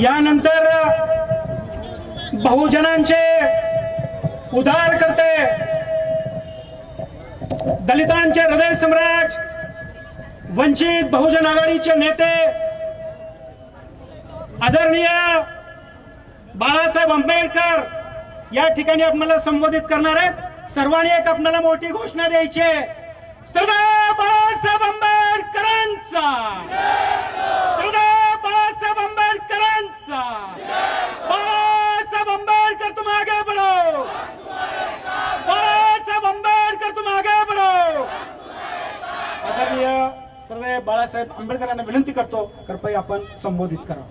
यानंतर बहुजनांचे उदार करते. दलितांचे हृदय सम्राट वंचित बहुजन आघाडीचे नेते आदरणीय बाळासाहेब आंबेडकर या ठिकाणी आपल्याला संबोधित करणार आहेत. सर्वांनी एक आपल्याला मोठी घोषणा द्यायची आहे. सरदार बाळासाहेब आंबेडकरांचा. सरदार बाळासाहेब आंबेडकरांचा बाळासाहेब आंबेडकर तुम आगे बढ़ो बाळासाहेब आंबेडकर तुम आगे बढ़ो आदरणीय सर्व बाळासाहेब आंबेडकर यांना विनंती करतो कृपया आपण संबोधित करा.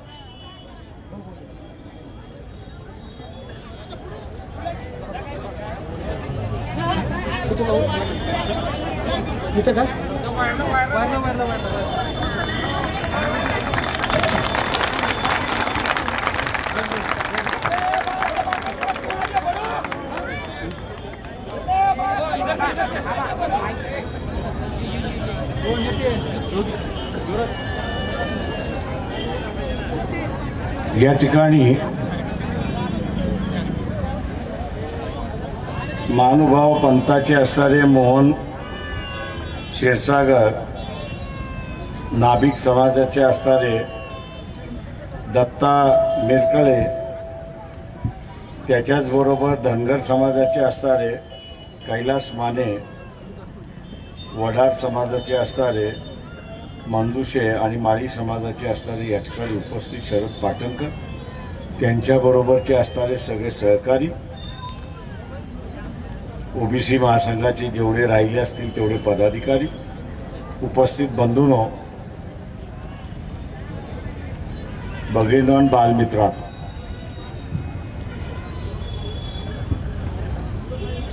इथं का? वाढलं वाढलं वाढलं वाढलं या ठिकाणी महानुभाव पंथाचे असणारे मोहन क्षीरसागर नाभिक समाजाचे असणारे दत्ता मिरकळे त्याच्याचबरोबर धनगर समाजाचे असणारे कैलास माने वडार समाजाचे असणारे मंजुषे आणि माळी समाजाचे असणारे या ठिकाणी उपस्थित शरद पाटणकर त्यांच्याबरोबरचे असणारे सगळे सहकारी ओबीसी महासंघाचे जेवढे राहिले असतील तेवढे पदाधिकारी उपस्थित बंधूनो भगिनीवन बालमित्रात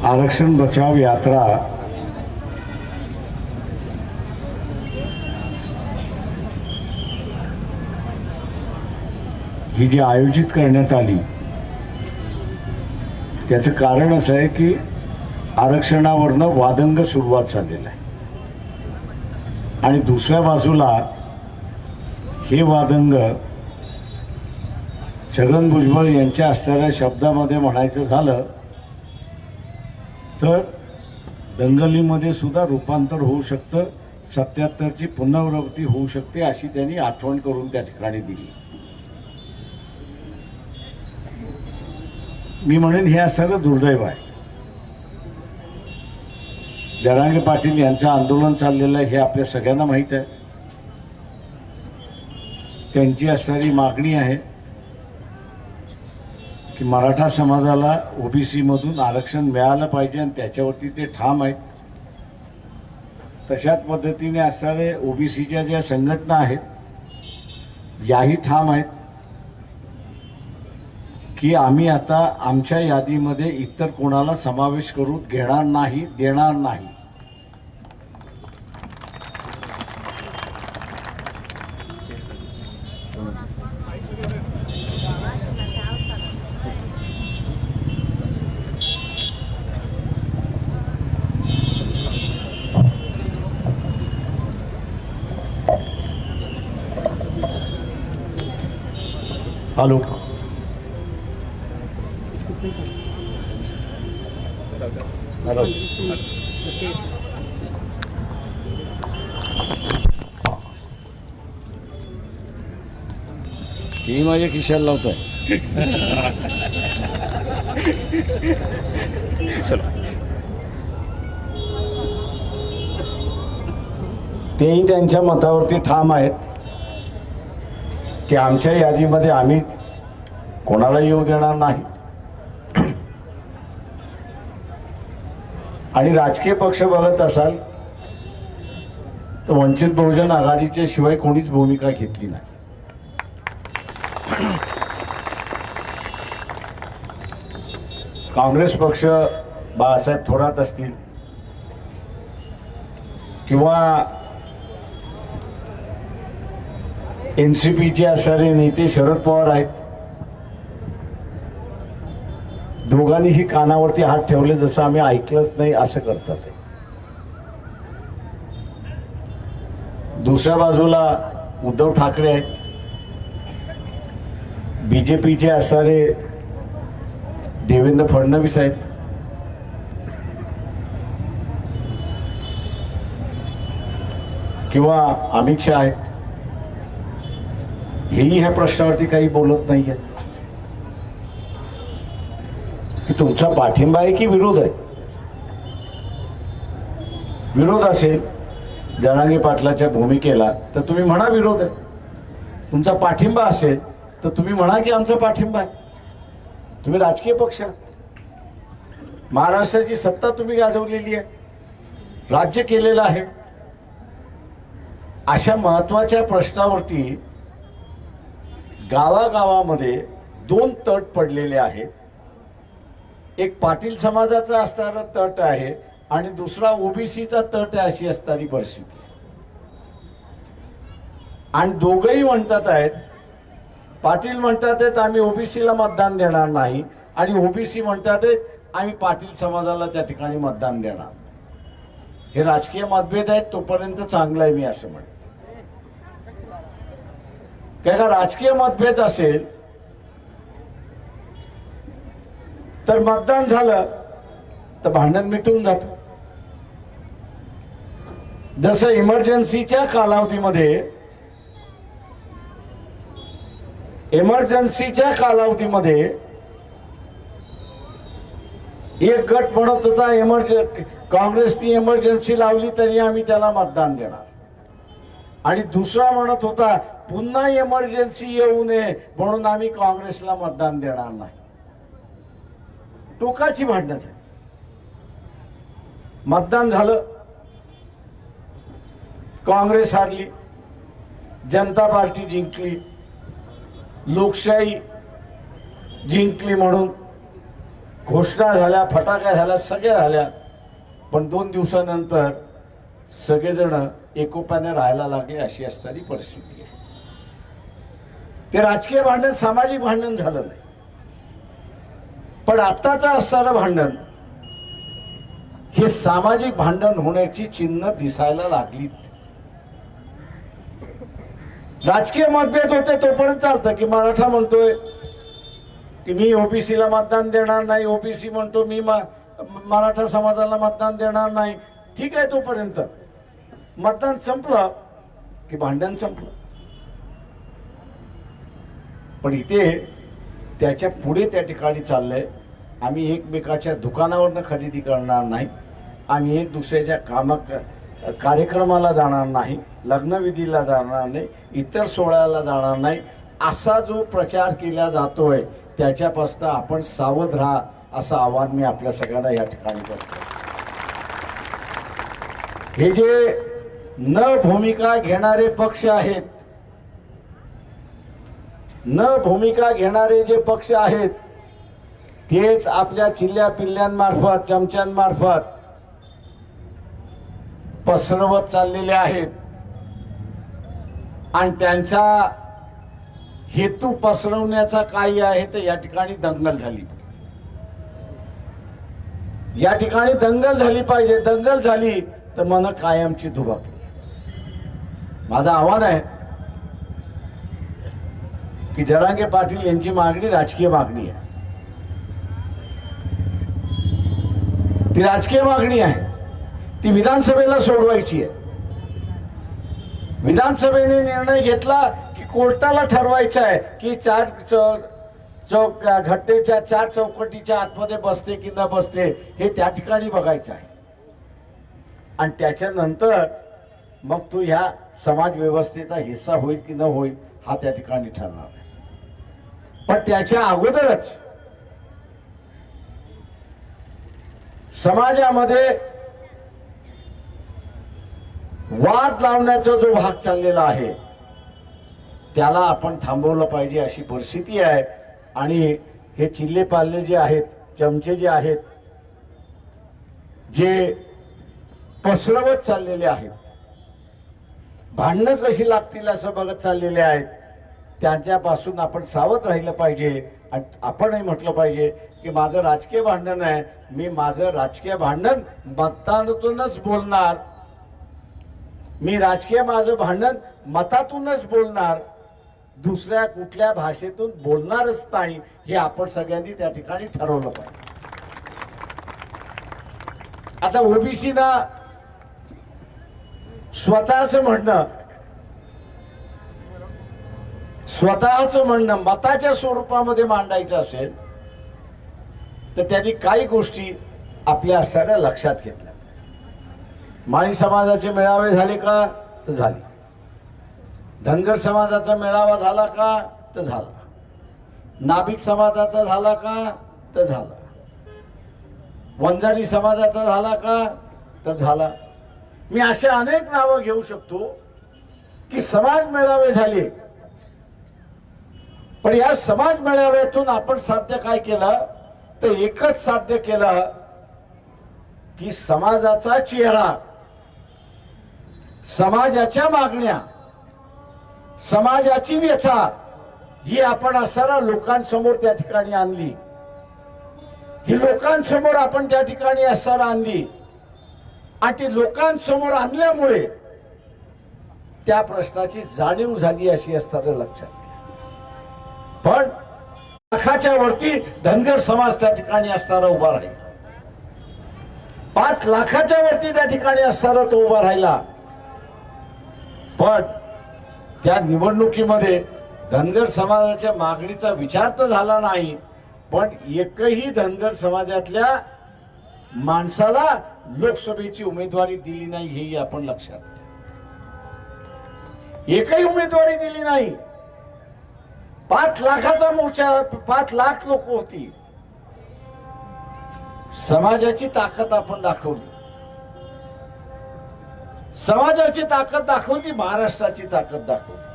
आरक्षण बचाव यात्रा ही जी आयोजित करण्यात आली त्याचं कारण असं आहे की आरक्षणावरनं वादंग सुरुवात झालेला आहे. आणि दुसऱ्या बाजूला हे वादंग छगन भुजबळ यांच्या असणाऱ्या शब्दामध्ये म्हणायचं झालं तर दंगलीमध्ये सुद्धा रूपांतर होऊ शकतं सत्याहत्तरची पुनरावृत्ती होऊ शकते अशी त्यांनी आठवण करून त्या ठिकाणी दिली. मी म्हणेन हे सगळं दुर्दैव आहे. जरांगे पाटील यांचं आंदोलन चाललेलं आहे हे आपल्या सगळ्यांना माहीत आहे. त्यांची असणारी मागणी आहे. की मराठा समाजाला ओबीसीमधून आरक्षण मिळालं पाहिजे आणि त्याच्यावरती ते ठाम आहेत. तशाच पद्धतीने असणारे ओबीसीच्या ज्या संघटना आहेत याही ठाम आहेत. की आम्ही आता आमच्या यादीमध्ये इतर कोणाला समावेश करून घेणार नाही देणार नाही. हॅलो हॅलो ती माझ्या खिशाला लावताय तेही त्यांच्या मतावरती ठाम आहेत की आमच्या यादीमध्ये आम्ही त्याला योग देणार नाही आणि राजकीय पक्ष बघत असाल तर वंचित बहुजन आघाडीच्या शिवाय कोणीच भूमिका घेतली नाही. काँग्रेस पक्ष बाळासाहेब थोरात असतील किंवा एन सी पीचे असणारे नेते शरद पवार आहेत दोघांनीही कानावरती हात ठेवले जसं आम्ही ऐकलंच नाही असं करतात ते. दुसऱ्या बाजूला उद्धव ठाकरे आहेत. बी जे पीचे असणारे देवेंद्र फडणवीस आहेत. किंवा अमित शहा आहेत. हेही ह्या प्रश्नावरती काही बोलत नाही आहेत की तुमचा पाठिंबा आहे की विरोध आहे? विरोध असेल जनांगी पाटलाच्या भूमिकेला तर तुम्ही म्हणा विरोध आहे. तुमचा पाठिंबा असेल तर तुम्ही म्हणा की आमचा पाठिंबा आहे. तुम्ही राजकीय पक्ष आहात. महाराष्ट्राची सत्ता तुम्ही गाजवलेली आहे. राज्य केलेलं आहे. अशा महत्त्वाच्या प्रश्नावरती गावागावामध्ये दोन तट पडलेले आहेत. एक पाटील समाजाचा असणारा तट आहे आणि दुसरा ओबीसीचा तट आहे अशी असणारी परिस्थिती आहे. आणि दोघंही म्हणतात आहेत पाटील म्हणतात आहेत आम्ही ओबीसीला मतदान देणार नाही. आणि ओबीसी म्हणतात आहेत आम्ही पाटील समाजाला त्या ठिकाणी मतदान देणार नाही. हे राजकीय मतभेद आहेत तोपर्यंत चांगलं आहे मी असं म्हणतो काय का राजकीय मतभेद असेल तर मतदान झालं तर भांडण मिटून जात. जसं इमर्जन्सीच्या कालावधीमध्ये इमर्जन्सीच्या कालावधीमध्ये एक गट म्हणत होता इमर्ज काँग्रेसनी इमर्जन्सी लावली तरी आम्ही त्याला मतदान देणार. आणि दुसरा म्हणत होता पुन्हा इमर्जन्सी येऊ नये म्हणून आम्ही काँग्रेसला मतदान देणार नाही. टोकाची भांडणं झाली. मतदान झालं. काँग्रेस हारली. जनता पार्टी जिंकली. लोकशाही जिंकली म्हणून. घोषणा झाल्या फटाक्या झाल्या सगळ्या झाल्या. पण दोन दिवसानंतर सगळेजण एकोप्याने राहायला लागले अशी असणारी परिस्थिती आहे. ते राजकीय भांडण सामाजिक भांडण झालं नाही. पण आत्ताचं असणारं भांडण हे सामाजिक भांडण होण्याची चिन्ह दिसायला लागलीत. राजकीय मतभेद होते तोपर्यंत चालतं की मराठा म्हणतोय की मी ओबीसीला मतदान देणार नाही ओबीसी म्हणतो मी मराठा समाजाला मतदान देणार नाही. ठीक आहे तोपर्यंत. मतदान संपलं की भांडण संपलं. पण इथे त्याच्या पुढे त्या ठिकाणी चाललं आहे आम्ही एकमेकाच्या दुकानावरनं खरेदी करणार नाही. आम्ही एक दुसऱ्याच्या कामा कार्यक्रमाला जाणार नाही लग्नविधीला जाणार नाही इतर सोहळ्याला जाणार नाही. असा जो प्रचार केला जातो आहे त्याच्यापासून आपण सावध राहा असं आव्हान मी आपल्या सगळ्यांना या ठिकाणी करतो हे जे न भूमिका घेणारे पक्ष आहेत न भूमिका घेणारे जे पक्ष आहेत तेच आपल्या चिल्ल्या पिल्ल्यांमार्फत चमच्यांमार्फत पसरवत चाललेले आहेत. आणि त्यांचा हेतू पसरवण्याचा काय आहे तर या ठिकाणी दंगल झाली. या ठिकाणी दंगल झाली पाहिजे. दंगल झाली तर मन कायमची दुभागली माझं आव्हान आहे की जरांगे पाटील यांची मागणी राजकीय मागणी आहे. ती राजकीय मागणी आहे. ती विधानसभेला सोडवायची आहे. विधानसभेने निर्णय घेतला की कोर्टाला ठरवायचं आहे की चार चौ- चौक घटनेच्या चार चौकटीच्या आतमध्ये बसते की न बसते हे त्या ठिकाणी बघायचं आहे. आणि त्याच्यानंतर मग तू ह्या समाज व्यवस्थेचा हिस्सा होईल की न होईल हा त्या ठिकाणी ठरणार आहे. पण त्याच्या अगोदरच समाजामध्ये वाद लावण्याचा जो भाग चाललेला आहे त्याला आपण थांबवलं पाहिजे अशी परिस्थिती आहे. आणि हे चिल्ले पाल्ले जे आहेत चमचे जे आहेत जे पसरवत चाललेले आहेत भांडणं कशी लागतील असं बघत चाललेले आहेत त्यांच्यापासून आपण सावध राहिलं पाहिजे. आणि आपणही म्हटलं पाहिजे की माझं राजकीय भांडण आहे. मी माझं राजकीय भांडण मतातूनच बोलणार. मी राजकीय माझं भांडण मतातूनच बोलणार. दुसऱ्या कुठल्या भाषेतून बोलणारच नाही हे आपण सगळ्यांनी त्या ठिकाणी ठरवलं पाहिजे. आता ओबीसीना स्वतःच म्हणणं स्वतःचं म्हणणं मताच्या स्वरूपामध्ये मांडायचं असेल तर त्यांनी काही गोष्टी आपल्या सगळ्या लक्षात घेतल्या. माळी समाजाचे मेळावे झाले का? तर झाले. धनगर समाजाचा मेळावा झाला का? तर झाला. नाभिक समाजाचा झाला का? तर झाला. वंजारी समाजाचा झाला का? तर झाला. मी असे अनेक नावं घेऊ शकतो की समाज मेळावे झाले पण या समाज मेळाव्यातून आपण साध्य काय केलं? तर एकच साध्य केलं की समाजाचा चेहरा समाजाच्या मागण्या समाजाची व्यथा ही आपण असणारा लोकांसमोर त्या ठिकाणी आणली. ही लोकांसमोर आपण त्या ठिकाणी असताना आणली. आणि ती लोकांसमोर आणल्यामुळे त्या प्रश्नाची जाणीव झाली अशी असताना लक्षात घ्या. पण लाखाच्या वरती धनगर समाज त्या ठिकाणी असताना उभा राहील. पाच लाखाच्या वरती त्या ठिकाणी असताना तो उभा राहिला. पण त्या निवडणुकीमध्ये धनगर समाजाच्या मागणीचा विचार तर झाला नाही पण एकही धनगर समाजातल्या माणसाला लोकसभेची उमेदवारी दिली नाही हेही आपण लक्षात घ्या. एकही उमेदवारी दिली नाही. पाच लाखाचा मोर्चा पाच लाख लोक होती. समाजाची ताकद आपण दाखवली. समाजाची ताकद दाखवली महाराष्ट्राची ताकद दाखवली.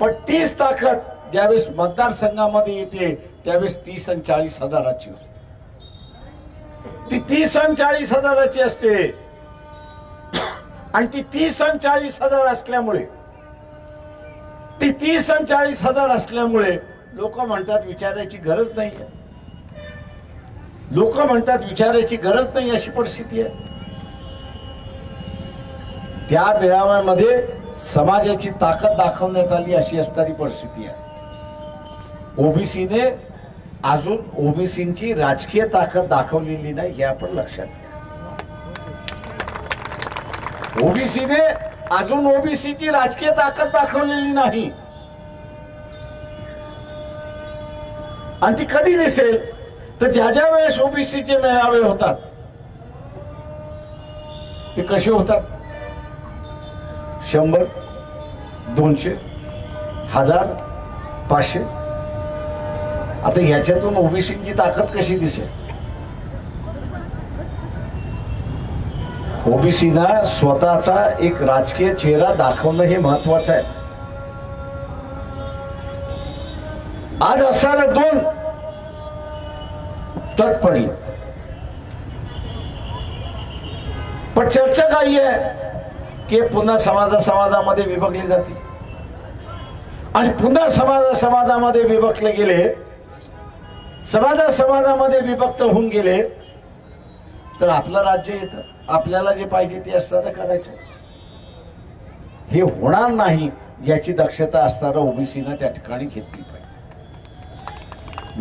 पण तीच ताकद ज्यावेळेस मतदारसंघामध्ये येते त्यावेळेस तीस आणि चाळीस हजाराची असते. ती तीस आणि चाळीस हजाराची असते. आणि ती तीस आणि चाळीस हजार असल्यामुळे ती तीस आणि चाळीस हजार असल्यामुळे लोक म्हणतात विचारायची गरज नाही लोक म्हणतात विचारायची गरज नाही अशी परिस्थिती आहे. त्या मेळाव्यामध्ये समाजाची ताकद दाखवण्यात आली अशी असणारी परिस्थिती आहे. ओबीसीने अजून ओबीसीची राजकीय ताकद दाखवलेली नाही हे आपण लक्षात घ्या. ओबीसीने अजून ओबीसीची राजकीय ताकद दाखवलेली नाही. आणि ती कधी दिसेल? तर ज्या ज्या वेळेस ओबीसीचे मेळावे होतात ते कसे होतात? शंभर दोनशे हजार पाचशे. आता ह्याच्यातून ओबीसीची ताकद कशी दिसेल? ओबीसीना स्वतःचा एक राजकीय चेहरा दाखवणं हे महत्वाचं आहे. आज असणारे दोन तट पडली. पण चर्चा काही आहे की पुन्हा समाजा समाजामध्ये विभागली जाते आणि पुन्हा समाजा समाजामध्ये विभक्तले गेले समाजा समाजामध्ये विभक्त होऊन गेले तर आपलं राज्य येतं. आपल्याला जे पाहिजे ते असताना करायचं. हे होणार नाही याची दक्षता असताना ओबीसीनं त्या ठिकाणी घेतली पाहिजे.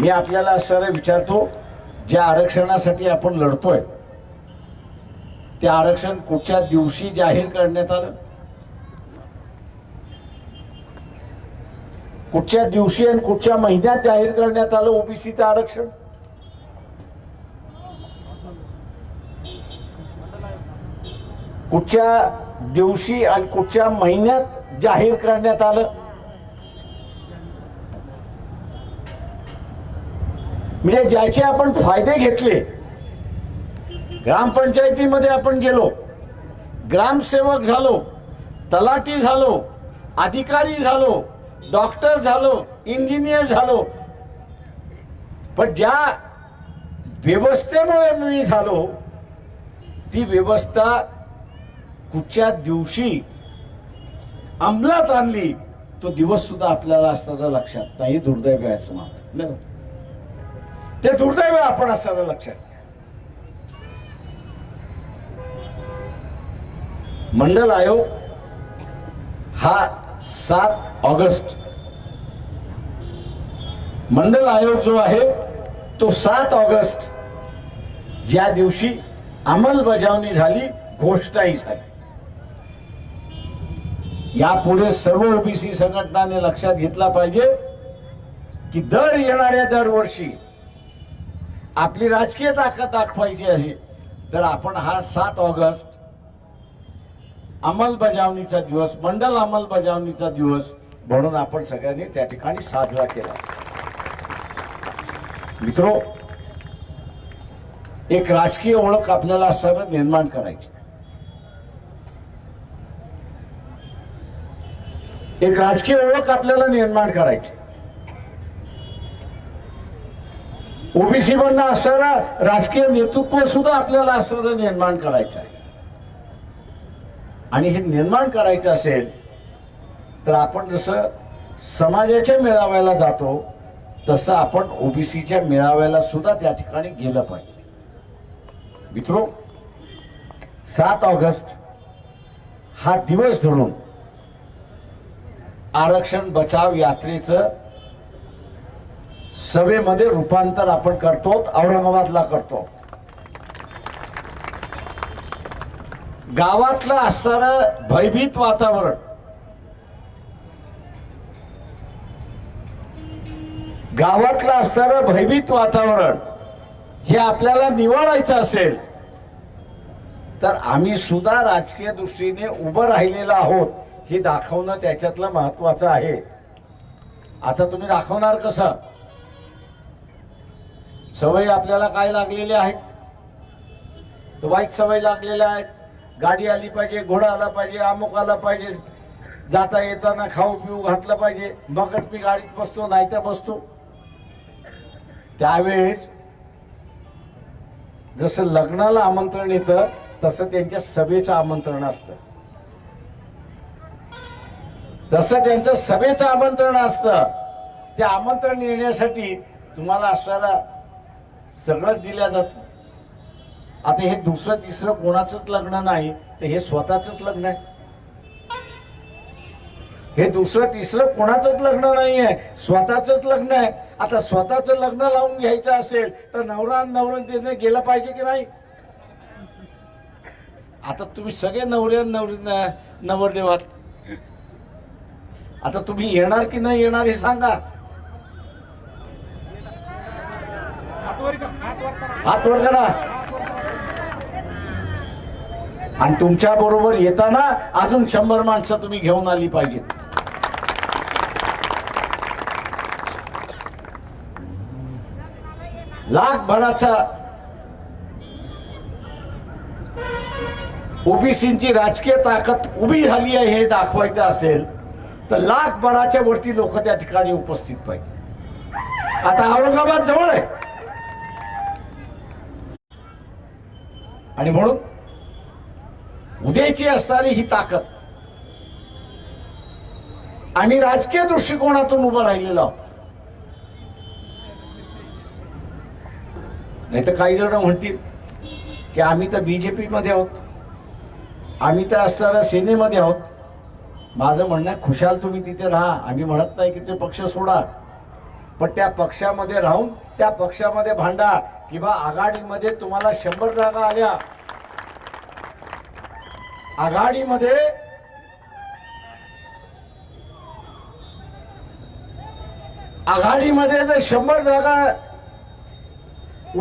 मी आपल्याला असताना विचारतो ज्या आरक्षणासाठी आपण लढतोय ते आरक्षण कुठच्या दिवशी जाहीर करण्यात आलं? कुठच्या दिवशी आणि कुठच्या महिन्यात जाहीर करण्यात आलं ओबीसीचं आरक्षण? कुठच्या दिवशी आणि कुठच्या महिन्यात जाहीर करण्यात आलं? म्हणजे ज्याचे आपण फायदे घेतले ग्रामपंचायतीमध्ये आपण गेलो ग्रामसेवक झालो तलाठी झालो अधिकारी झालो डॉक्टर झालो इंजिनियर झालो. पण ज्या व्यवस्थेमुळे मी झालो ती व्यवस्था कुठच्या दिवशी अंमलात आणली तो दिवस सुद्धा आपल्याला असताना लक्षात नाही. दुर्दैव आहे असं मला ते दुर्दैव आपण असताना लक्षात घ्या. मंडल आयोग हा सात ऑगस्ट. मंडल आयोग जो आहे तो सात ऑगस्ट या दिवशी अंमलबजावणी झाली घोषणाही झाली. यापुढे सर्व ओबीसी संघटनाने लक्षात घेतला पाहिजे की दर येणाऱ्या दरवर्षी आपली राजकीय ताकद दाखवायची आहे. तर आपण हा सात ऑगस्ट अंमलबजावणीचा दिवस मंडल अंमलबजावणीचा दिवस म्हणून आपण सगळ्यांनी त्या ठिकाणी साजरा केला. मित्रो एक राजकीय ओळख आपल्याला सर्व निर्माण करायची. एक राजकीय ओळख आपल्याला निर्माण करायची. ओबीसी मधनं असणारा राजकीय नेतृत्व सुद्धा आपल्याला असणारं निर्माण करायचं आहे. आणि हे निर्माण करायचं असेल तर आपण जसं समाजाच्या मेळाव्याला जातो तसं आपण ओबीसीच्या मेळाव्याला सुद्धा त्या ठिकाणी गेलं पाहिजे. मित्रो सात ऑगस्ट हा दिवस धरून आरक्षण बचाव यात्रेचं सभेमध्ये रूपांतर आपण करतो औरंगाबादला करतो. गावातलं असणारं भयभीत वातावरण गावातलं असणारं भयभीत वातावरण हे आपल्याला निवडायचं असेल तर आम्ही सुद्धा राजकीय दृष्टीने उभं राहिलेलं आहोत. हे दाखवणं त्याच्यातलं महत्वाचं आहे. आता तुम्ही दाखवणार कसं? सवयी आपल्याला काय लागलेल्या आहेत? तर वाईट सवय लागलेल्या आहेत. गाडी आली पाहिजे घोडा आला पाहिजे अमुक आला पाहिजे जाता येताना खाऊ पिऊ घातलं पाहिजे. मगच मी गाडीत बसतो नाही तर बसतो. त्यावेळेस जसं लग्नाला आमंत्रण येतं तसं त्यांच्या सभेचं आमंत्रण असतं. तसं त्यांचं सभेचं आमंत्रण असतं ते आमंत्रण येण्यासाठी तुम्हाला असणारा सगळंच दिल्या जातं. आता हे दुसरं तिसरं कोणाचंच लग्न नाही तर हे स्वतःच लग्न आहे. हे दुसरं तिसरं कोणाचंच लग्न नाही आहे स्वतःच लग्न आहे. आता स्वतःच लग्न लावून घ्यायचं असेल तर नवरा आणि गेलं पाहिजे की नाही? आता तुम्ही सगळे नवरे नवरी नवरदेवात आता तुम्ही येणार की नाही येणार हे सांगा. हात वर करा. आणि तुमच्या बरोबर येताना अजून शंभर माणसं तुम्ही घेऊन आली पाहिजेत. लाख भराचा ओबीसीची राजकीय ताकद उभी झाली आहे हे दाखवायचं असेल तर लाख बराच्या वरती लोक त्या ठिकाणी उपस्थित पाहिजे. आता औरंगाबाद जवळ आहे. आणि म्हणून उद्याची असणारी ही ताकद आम्ही राजकीय दृष्टिकोनातून उभं राहिलेलो आहोत. नाही तर काही जण म्हणतील की आम्ही तर बीजेपी मध्ये आहोत. आम्ही तर असणाऱ्या सेनेमध्ये आहोत. माझं म्हणणं आहे, खुशाल तुम्ही तिथे राहा. आम्ही म्हणत नाही की ते पक्ष सोडा. पण त्या पक्षामध्ये राहून त्या पक्षामध्ये भांडा किंवा आघाडीमध्ये तुम्हाला शंभर जागा आल्या. आघाडीमध्ये आघाडीमध्ये जर शंभर जागा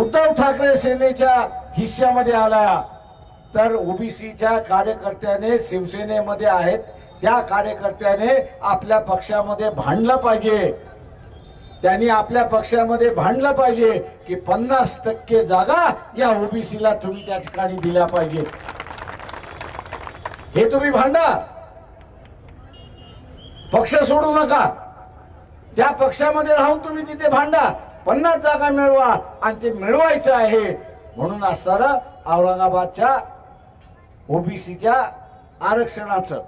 उद्धव ठाकरे सेनेच्या हिस्स्यामध्ये आला तर ओबीसीच्या कार्यकर्त्याने शिवसेनेमध्ये आहेत त्या कार्यकर्त्याने आपल्या पक्षामध्ये भांडलं पाहिजे. त्यांनी आपल्या पक्षामध्ये भांडलं पाहिजे की पन्नास टक्के जागा या ओबीसीला तुम्ही त्या ठिकाणी दिल्या पाहिजे. हे तुम्ही भांडा. पक्ष सोडू नका. त्या पक्षामध्ये राहून तुम्ही तिथे भांडा. पन्नास जागा मिळवा आणि ते मिळवायचं आहे. म्हणून असणारं औरंगाबादच्या ओबीसीच्या आरक्षणाचं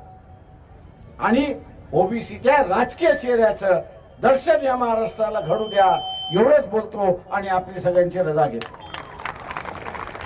आणि ओबीसीच्या राजकीय चेहऱ्याचं दर्शन या महाराष्ट्राला घडू द्या एवढंच बोलतो आणि आपली सगळ्यांची रजा घेतो.